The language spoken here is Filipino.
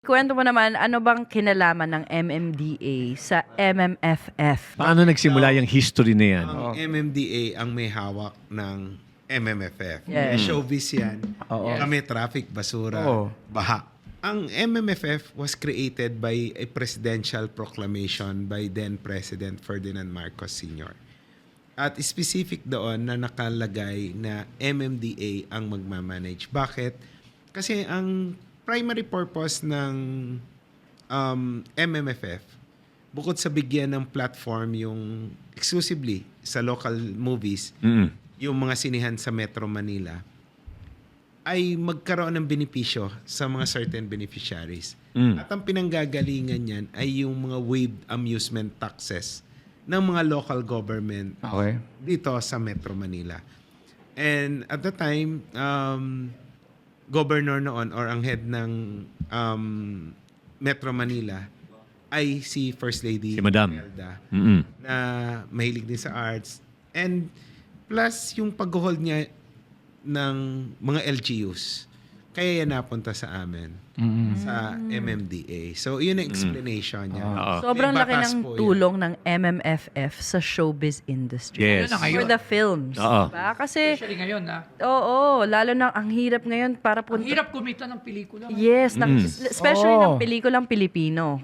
Kwento mo naman, ano bang kinalaman ng MMDA sa MMFF? Paano nagsimula yung history na yan? Ang MMDA ang may hawak ng MMFF. Yeah. May showbiz yan. Oo. Kami traffic, basura, Oo. baha. Ang MMFF was created by a presidential proclamation by then President Ferdinand Marcos Sr. At specific doon na nakalagay na MMDA ang magmamanage. Bakit? Kasi ang primary purpose ng um, MMFF, bukod sa bigyan ng platform yung exclusively sa local movies, Mm. yung mga sinihan sa Metro Manila, ay magkaroon ng benepisyo sa mga certain beneficiaries. Mm. At ang pinanggagalingan niyan ay yung mga waived amusement taxes ng mga local government Okay. dito sa Metro Manila. And at the time, um, governor noon or ang head ng um, Metro Manila ay si First Lady Si Madam. Imelda Mm-mm. na mahilig din sa arts. And plus yung pag-hold niya ng mga LGUs. Kaya yan napunta sa amin sa MMDA. So yun ang explanation niya. Oo. Sobrang May laki batas ng po yan. tulong ng MMFF sa showbiz industry. Yes. Yun na. For the films. Oo. Diba? Kasi, Especially ngayon, ha? oo, lalo na ang hirap ngayon para Ang punta. hirap kumita ng pelikula. Yes, ng, Mm. especially ng Oo. pelikulang Pilipino.